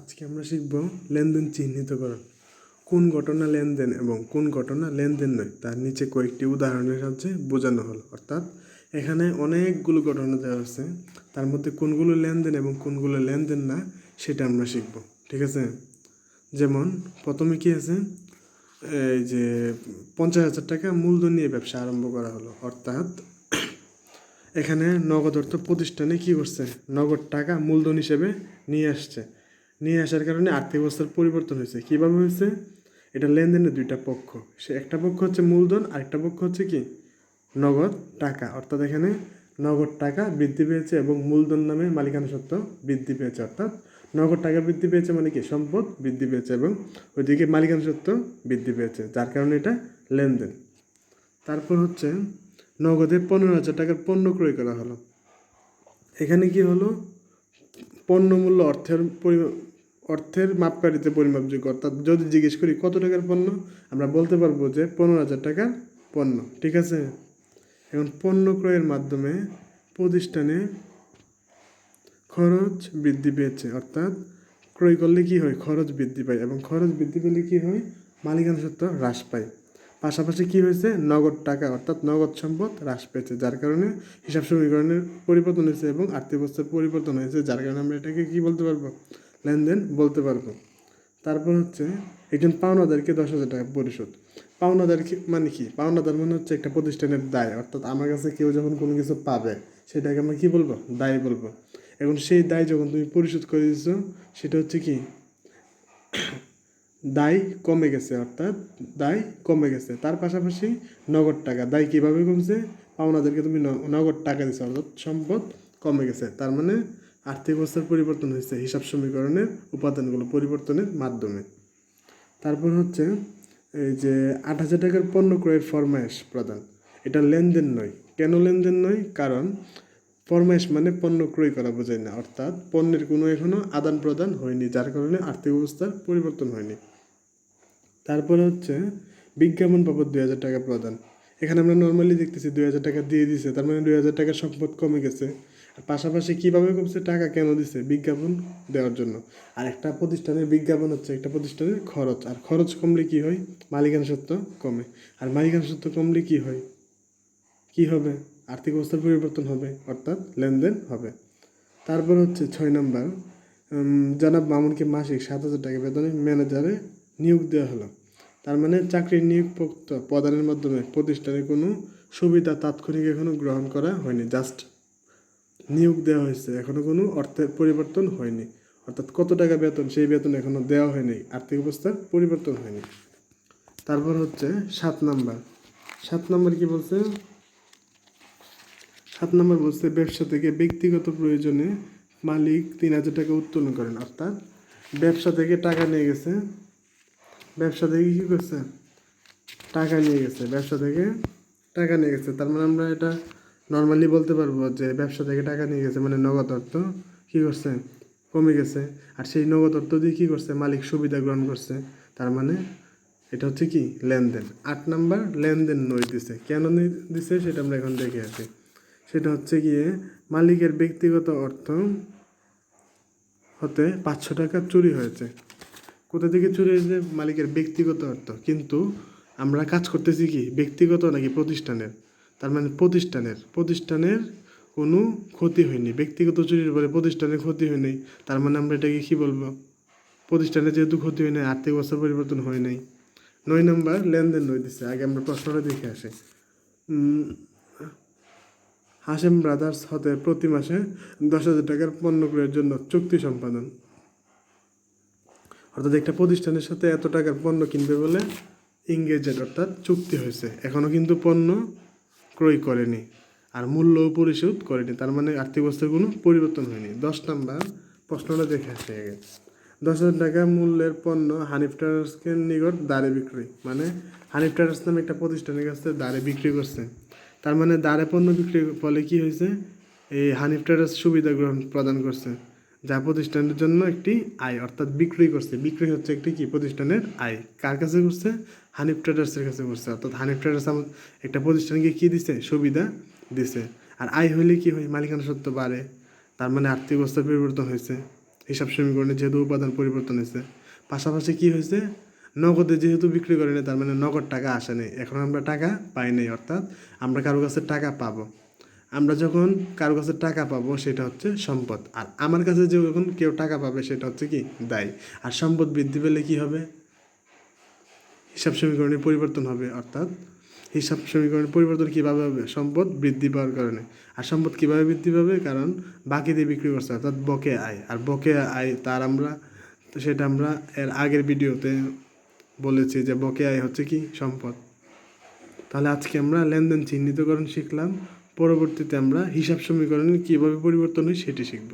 আজকে আমরা শিখব লেনদেন চিহ্নিতকরণ কোন ঘটনা লেনদেন এবং কোন ঘটনা লেনদেন নয়, তার নিচে কয়েকটি উদাহরণের সাহায্যে বোঝানো হলো। অর্থাৎ এখানে অনেকগুলো ঘটনা দেওয়া আছে, তার মধ্যে কোনগুলো লেনদেন এবং কোনগুলো লেনদেন না, সেটা আমরা শিখব, ঠিক আছে? যেমন, প্রথমে কী আছে? এই যে পঞ্চাশ হাজার টাকা মূলধন নিয়ে ব্যবসা আরম্ভ করা হলো। অর্থাৎ এখানে নগদ অর্থ প্রতিষ্ঠানে কি করছে? নগদ টাকা মূলধন হিসেবে নিয়ে আসছে। নিয়ে আসার কারণে আর্থিক অবস্থার পরিবর্তন হয়েছে। কীভাবে হয়েছে? এটা লেনদেনের দুইটা পক্ষ। সে একটা পক্ষ হচ্ছে মূলধন, আরেকটা পক্ষ হচ্ছে কি? নগদ টাকা। অর্থাৎ এখানে নগদ টাকা বৃদ্ধি পেয়েছে এবং মূলধন নামে মালিকানা সত্ত্ব বৃদ্ধি পেয়েছে। অর্থাৎ নগদ টাকা বৃদ্ধি পেয়েছে মানে কি? সম্পদ বৃদ্ধি পেয়েছে এবং ওইদিকে মালিকানা সত্ত্ব বৃদ্ধি পেয়েছে, যার কারণে এটা লেনদেন। তারপর হচ্ছে নগদে পনেরো হাজার টাকার পণ্য ক্রয় করা হলো। এখানে কি হলো? পণ্য মূল্য অর্থের পরিমাপ অর্থের মাপকাঠিতে পরিমাপযোগ্য অর্থাৎ যদি জিজ্ঞেস করি, কত টাকার পণ্য? আমরা বলতে পারব যে, পনেরো হাজার টাকার পণ্য। ঠিক আছে? এখন পণ্য ক্রয়ের মাধ্যমে প্রতিষ্ঠানে খরচ বৃদ্ধি পেয়েছে। অর্থাৎ ক্রয় করলে কী হয়? খরচ বৃদ্ধি পায় এবং খরচ বৃদ্ধি পেলে কী হয়? মালিকানা সত্ত্ব হ্রাস পায়। পাশাপাশি কী হয়েছে? নগদ টাকা, অর্থাৎ নগদ সম্পদ হ্রাস পেয়েছে, যার কারণে হিসাব সমীকরণের পরিবর্তন হয়েছে এবং আর্থিক অবস্থার পরিবর্তন হয়েছে, যার কারণে আমরা এটাকে কী বলতে পারব? লেনদেন বলতে পারব। তারপর হচ্ছে, একজন পাওনাদারকে দশ হাজার টাকা পরিশোধ। পাওনাদার মানে কি? পাওনাদার মানে হচ্ছে একটা প্রতিষ্ঠানের দায়। অর্থাৎ আমার কাছে কেউ যখন কোনো কিছু পাবে, সেটাকে আমরা কি বলব? দায় বলব। এখন সেই দায় যখন তুমি পরিশোধ করে দিচ্ছ সেটা হচ্ছে কি? দায় কমে গেছে, অর্থাৎ দায় কমে গেছে। তার পাশাপাশি নগদ টাকা। দায় কীভাবে কমছে? পাওনাদেরকে তুমি নগদ টাকা দিচ্ছ অর্থাৎ সম্পদ কমে গেছে। তার মানে আর্থিক অবস্থার পরিবর্তন হয়েছে হিসাব সমীকরণের উপাদানগুলো পরিবর্তনের মাধ্যমে। তারপর হচ্ছে এই যে আট হাজার টাকার পণ্য ক্রয়ের ফরমায়েশ প্রদান। এটা লেনদেন নয়। কেন লেনদেন নয়? কারণ ফরমায়েশ মানে পণ্য ক্রয় করা বোঝায় না। অর্থাৎ পণ্যের কোনো এখনও আদান প্রদান হয়নি, যার কারণে আর্থিক অবস্থার পরিবর্তন হয়নি। তারপরে হচ্ছে বিজ্ঞাপন বাবদ দুই হাজার টাকা প্রদান। এখানে আমরা নর্মালি দেখতেছি দুই হাজার টাকা দিয়ে দিছে, তার মানে দুই হাজার টাকার সম্পদ কমে গেছে। পাশাপাশি কীভাবে কমছে, টাকা কেন দিছে বিজ্ঞাপন দেওয়ার জন্য? আর একটা প্রতিষ্ঠানের বিজ্ঞাপন হচ্ছে একটা প্রতিষ্ঠানের খরচ। আর খরচ কমলে কি হয়? মালিকানা সত্ত্ব কমে। আর মালিকানা সত্ত্ব কমলে কি হয়? কি হবে? আর্থিক অবস্থার পরিবর্তন হবে, অর্থাৎ লেনদেন হবে। তারপর হচ্ছে ছয় নম্বর জনাব মামুনকে মাসিক সাত হাজার টাকা বেতনে ম্যানেজারে নিয়োগ দেওয়া হলো। তার মানে চাকরির নিয়োগপত্র প্রদানের মাধ্যমে প্রতিষ্ঠানে কোনো সুবিধা তাৎক্ষণিক এখনও গ্রহণ করা হয়নি, জাস্ট নিয়োগ দেওয়া হয়েছে। এখনও কোনো অর্থের পরিবর্তন হয়নি। অর্থাৎ কত টাকা বেতন, সেই বেতন এখনও দেওয়া হয়নি। আর্থিক অবস্থার পরিবর্তন হয়নি। তারপর হচ্ছে সাত নাম্বার। সাত নাম্বার কি বলছে? সাত নম্বর বলছে, ব্যবসা থেকে ব্যক্তিগত প্রয়োজনে মালিক তিন হাজার টাকা উত্তোলন করেন। অর্থাৎ ব্যবসা থেকে টাকা নিয়ে গেছে। ব্যবসা থেকে কী করছে? টাকা নিয়ে গেছে। ব্যবসা থেকে টাকা নিয়ে গেছে। তার মানে আমরা এটা নর্মালি বলতে পারব যে ব্যবসা থেকে টাকা নিয়ে গেছে মানে নগদ অর্থ, কী করছে? কমে গেছে। আর সেই নগদ অর্থ দিয়ে কী করছে? মালিক সুবিধা গ্রহণ করছে। তার মানে এটা হচ্ছে কি? লেনদেন। আট নাম্বার, লেনদেন নই দিছে। কেন দিছে? সেটা আমরা এখন দেখে আসি। সেটা হচ্ছে গিয়ে মালিকের ব্যক্তিগত অর্থ হতে পাঁচশো টাকা চুরি হয়েছে। কোথা থেকে চুরি হয়েছে? মালিকের ব্যক্তিগত অর্থ। কিন্তু আমরা কাজ করতেছি কি? ব্যক্তিগত নাকি প্রতিষ্ঠানের? তার মানে প্রতিষ্ঠানের প্রতিষ্ঠানের কোনো ক্ষতি হয়নি। ব্যক্তিগত চুরির পরে প্রতিষ্ঠানের ক্ষতি হয়নি। তার মানে আমরা এটাকে কী বলব? প্রতিষ্ঠানের যেহেতু ক্ষতি হয় নাই, আর্থিক অবস্থার পরিবর্তন হয় নাই। নয় নম্বর, লেনদেন দিচ্ছে আগে আমরা প্রশ্নটা দেখে আসি। হাসেম ব্রাদার্স হতে প্রতি মাসে দশ হাজার টাকার পণ্য ক্রয়ের জন্য চুক্তি সম্পাদন। অর্থাৎ একটা প্রতিষ্ঠানের সাথে এত টাকার পণ্য কিনবে বলে ইংগেজেড অর্থাৎ চুক্তি হয়েছে। এখনও কিন্তু পণ্য ক্রয় করেনি আর মূল্য পরিশোধ করেনি, তার মানে আর্থিক অবস্থার কোনো পরিবর্তন হয়নি। দশ নাম্বার প্রশ্নটা দেখে আসে আগে। দশ হাজার টাকা মূল্যের পণ্য হানিফ ট্রেডার্সকে নিকট দাঁড়ে বিক্রি মানে হানিফ ট্রেডার্স নামে একটা প্রতিষ্ঠানের কাছে দাঁড়ে বিক্রি করছে। তার মানে দাঁড়ে পণ্য বিক্রি ফলে কি হয়েছে? এই হানিফ ট্রেডার্স সুবিধা গ্রহণ প্রদান করছে। যা প্রতিষ্ঠানের জন্য একটি আয়, অর্থাৎ বিক্রি করছে। বিক্রি হচ্ছে একটি কি? প্রতিষ্ঠানের আয়। কার কাছে করছে হানিফ ট্রেডার্সের কাছে করছে অর্থাৎ হানিফ ট্রেডার্স একটা প্রতিষ্ঠানকে কি দিছে? সুবিধা দিছে। আর আয় হইলে কি হয়? মালিকানা সত্ত্ব বাড়ে। তার মানে আর্থিক অবস্থার পরিবর্তন হয়েছে। হিসাব সমীকরণে যেহেতু উপাদান পরিবর্তন হয়েছে। পাশাপাশি কি হয়েছে? নগদে যেহেতু বিক্রি করেনি তার মানে নগদ টাকা আসে নাই। এখন আমরা টাকা পাই নাই, অর্থাৎ আমরা কারও কাছে টাকা পাবো। আমরা যখন কারও কাছে টাকা পাবো, সেটা হচ্ছে সম্পদ। আর আমার কাছে যখন কেউ টাকা পাবে, সেটা হচ্ছে কি? দায়। আর সম্পদ বৃদ্ধি পেলে কি হবে? হিসাব সমীকরণের পরিবর্তন হবে, অর্থাৎ হিসাব সমীকরণের পরিবর্তন কীভাবে হবে? সম্পদ বৃদ্ধি পাওয়ার কারণে। আর সম্পদ কীভাবে বৃদ্ধি পাবে? কারণ বাকি দিয়ে বিক্রি করছে, অর্থাৎ বকে আয়। আর বকে আয়, তার আমরা তো সেটা আমরা এর আগের ভিডিওতে বলেছি যে বকে আয় হচ্ছে কি? সম্পদ। তাহলে আজকে আমরা লেনদেন চিহ্নিতকরণ শিখলাম। পরবর্তীতে আমরা হিসাব সমীকরণের কীভাবে পরিবর্তন হয় সেটি শিখব।